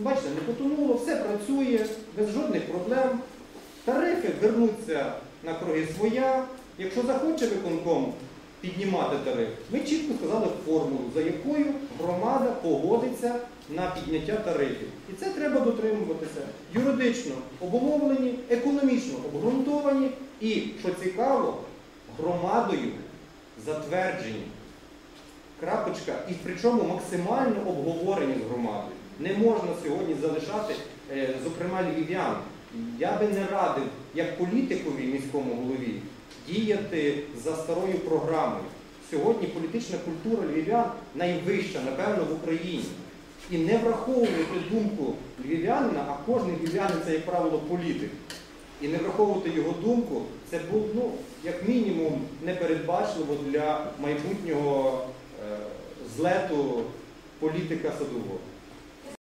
Бачите, не потонуло, все працює, без жодних проблем. Тарифи вернуться на круги своя. Якщо захоче виконком піднімати тариф, ми чітко сказали формулу, за якою громада погодиться на підняття тарифів. І це треба дотримуватися. Юридично обумовлені, економічно обґрунтовані і, що цікаво, громадою затверджені. Крапочка, і причому максимально обговорені з громадою. Не можна сьогодні залишати, е, зокрема, львів'ян. Я би не радив, як політикові міському голові, діяти за старою програмою. Сьогодні політична культура львів'ян найвища, напевно, в Україні. І не враховувати думку львів'янина, а кожен львів'янин це, як правило, політик. І не враховувати його думку, це було, ну, як мінімум, непередбачливо для майбутнього е, злету політика садового.